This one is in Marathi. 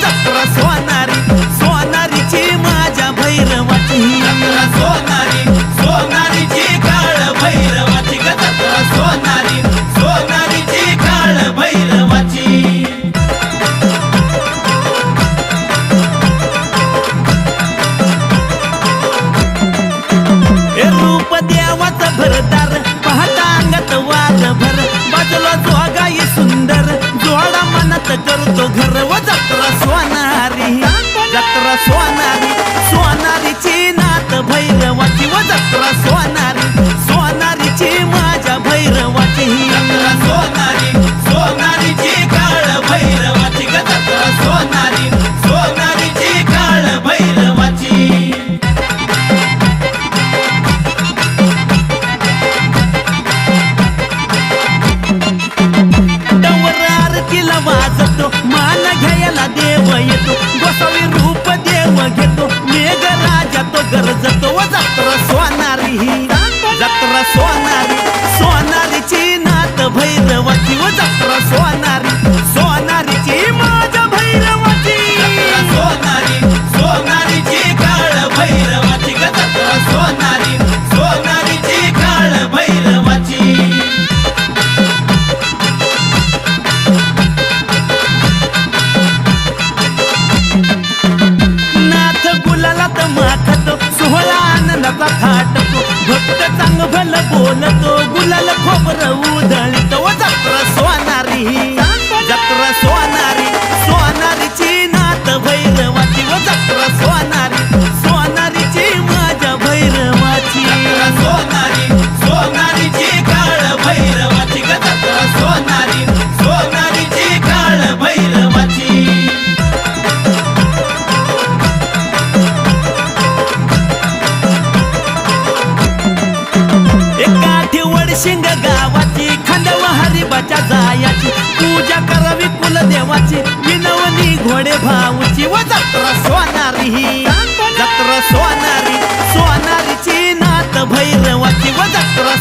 だ थाटतो घट्ट चांगलं बोलतो गुलाल खोबरं उधळतो जत्रा सोनारी देवाच्या जायाची. पूजा करावी कुलदेवाची. विनवनी घोडे भाऊची. व जत्र सोनारी. जत्र सोनारी. सोनारीची नात भैरवाची. व जत्रा